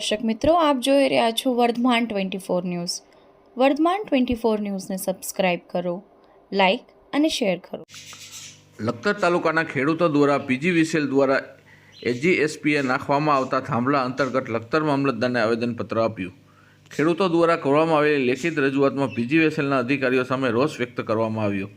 દર્શક મિત્રો, આપ જોઈ રહ્યા છો Vardhaman twenty four news. Vardhaman twenty four ન્યૂઝને સબસ્ક્રાઇબ કરો, લાઇક અને શેર કરો. લખતર તાલુકાના ખેડૂતો દ્વારા પીજીવીસીએલ દ્વારા એજીએસપીએ નાખવામાં આવતા થાંભલા અંતર્ગત લખતર મામલતદારને આવેદનપત્ર આપ્યું. ખેડૂતો દ્વારા કરવામાં આવેલી લેખિત રજૂઆતમાં પીજીવીએસએલના અધિકારીઓ સામે રોષ વ્યક્ત કરવામાં આવ્યો.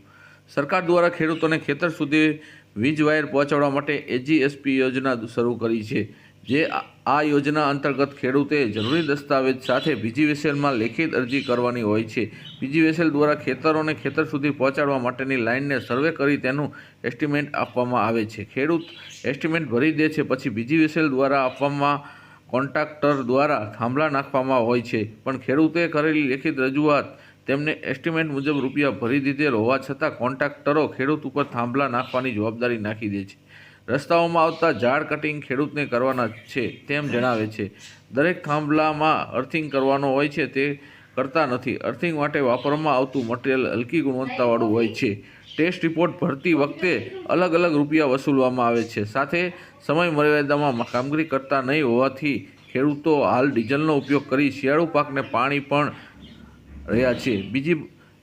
સરકાર દ્વારા ખેડૂતોને ખેતર સુધી વીજ વાયર પહોંચાડવા માટે એજીએસપી યોજના શરૂ કરી છે. જે આ- યોજના અંતર્ગત ખેડૂતે જરૂરી દસ્તાવેજ સાથે પીજીવીસીએલમાં લેખિત અરજી કરવાની હોય છે. પીજીવીસીએલ દ્વારા ખેતરોને ખેતર સુધી પહોંચાડવા માટેની લાઇનને સર્વે કરી તેનું એસ્ટિમેટ આપવામાં આવે છે. ખેડૂત એસ્ટિમેટ ભરી દે છે, પછી બીજી વેસેલ દ્વારા આપવામાં કોન્ટ્રાક્ટર દ્વારા થાંભલા નાખવામાં હોય છે. પણ ખેડૂતે કરેલી લેખિત રજૂઆત તેમને એસ્ટિમેટ મુજબ રૂપિયા ભરી દીધેલ હોવા છતાં કોન્ટ્રાક્ટરો ખેડૂત ઉપર થાંભલા નાખવાની જવાબદારી નાખી દે છે. રસ્તાઓમાં આવતા ઝાડ કટિંગ ખેડૂતને કરવાના છે તેમ જણાવે છે. દરેક થાંભલામાં અર્થિંગ કરવાનો હોય છે તે કરતા નથી. અર્થિંગ માટે વાપરવામાં આવતું મટીરિયલ હલકી ગુણવત્તાવાળું હોય છે. ટેસ્ટ રિપોર્ટ ભરતી વખતે અલગ અલગ રૂપિયા વસૂલવામાં આવે છે. સાથે સમય મર્યાદામાં કામગીરી કરતા નહીં હોવાથી ખેડૂતો હાલ ડીઝલનો ઉપયોગ કરી શિયાળુ પાકને પાણી પણ રહ્યા છે. બીજી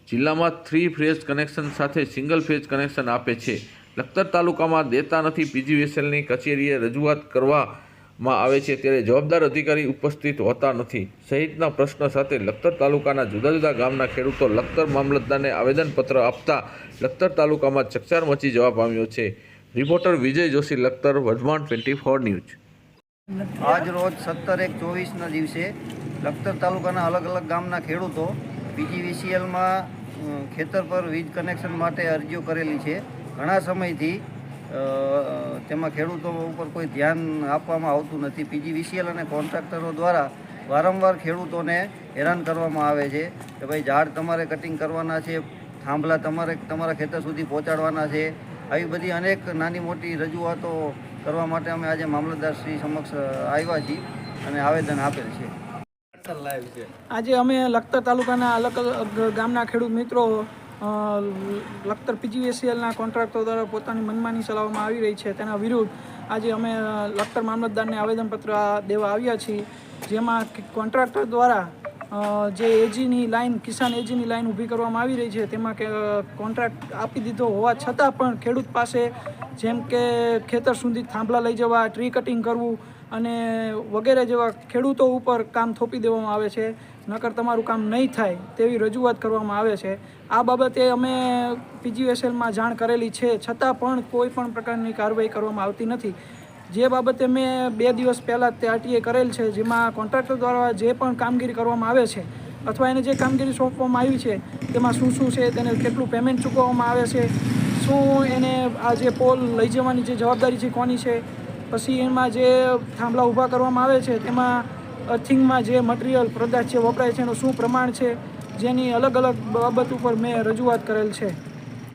જિલ્લામાં થ્રી ફેઝ કનેક્શન સાથે સિંગલ ફેઝ કનેક્શન આપે છે. લખતર તાલુકામાં દેતા નથી. પીજીવીએસએલની કચેરીએ રજૂઆત કરવામાં આવે છે ત્યારે જવાબદાર અધિકારી ઉપસ્થિત હોતા નથી. સહિતના પ્રશ્ન સાથે લખતર તાલુકાના જુદા જુદા ગામના ખેડૂતો લખતર મામલતદારને આવેદનપત્ર આપતા લખતર તાલુકામાં ચકચાર મચી જવા પામ્યો છે. Reporter Vijay Joshi, Lakhtar Vardhaman twenty four news. આજ રોજ સત્તર એક ચોવીસના દિવસે લખતર તાલુકાના અલગ અલગ ગામના ખેડૂતો પીજીવીસીએલમાં ખેતર પર વીજ કનેક્શન માટે અરજીઓ કરેલી છે. ઘણા સમયથી તેમાં ખેડૂતો ઉપર કોઈ ધ્યાન આપવામાં આવતું નથી. પીજીવીસીએલ અને કોન્ટ્રાક્ટરો દ્વારા વારંવાર ખેડૂતોને હેરાન કરવામાં આવે છે કે ભાઈ ઝાડ તમારે કટિંગ કરવાના છે થાંભલા તમારે તમારા ખેતર સુધી પહોંચાડવાના છે. આવી બધી અનેક નાની મોટી રજૂઆતો કરવા માટે અમે આજે મામલતદાર શ્રી સમક્ષ આવ્યા છીએ અને આવેદન આપેલ છે. આજે અમે લખતર તાલુકાના અલગ અલગ ગામના ખેડૂત મિત્રો લખતર પીજીવીસીએલના કોન્ટ્રાક્ટરો દ્વારા પોતાની મનમાની ચલાવવામાં આવી રહી છે. તેના વિરુદ્ધ આજે અમે લખતર મામલતદારને આવેદનપત્ર દેવા આવ્યા છીએ, જેમાં કોન્ટ્રાક્ટર દ્વારા જે એજીની લાઈન, કિસાન એજીની લાઈન ઊભી કરવામાં આવી રહી છે, તેમાં કે કોન્ટ્રાક્ટ આપી દીધો હોવા છતાં પણ ખેડૂત પાસે જેમ કે ખેતર સુધી થાંભલા લઈ જવા ટ્રી કટિંગ કરવું અને વગેરે જેવા ખેડૂતો ઉપર કામ થોપી દેવામાં આવે છે, નકર તમારું કામ નહીં થાય તેવી રજૂઆત કરવામાં આવે છે. આ બાબતે અમે પીજીએસએલમાં જાણ કરેલી છે, છતાં પણ કોઈ પણ પ્રકારની કાર્યવાહી કરવામાં આવતી નથી. જે બાબતે મેં બે દિવસ પહેલાં તે આરટીએ કરેલ છે, જેમાં કોન્ટ્રાક્ટર દ્વારા જે પણ કામગીરી કરવામાં આવે છે, અથવા એને જે કામગીરી સોંપવામાં આવી છે, તેમાં શું શું છે, તેને કેટલું પેમેન્ટ ચૂકવવામાં આવે છે, શું એને આ જે પોલ લઈ જવાની જે જવાબદારી છે કોની છે, પછી એમાં જે થાંભલા ઊભા કરવામાં આવે છે, તેમાં અર્થિંગમાં જે મટીરિયલ પદાર્થ છે વપરાય છે એનું શું પ્રમાણ છે, જેની અલગ અલગ બાબત ઉપર મેં રજૂઆત કરેલ છે.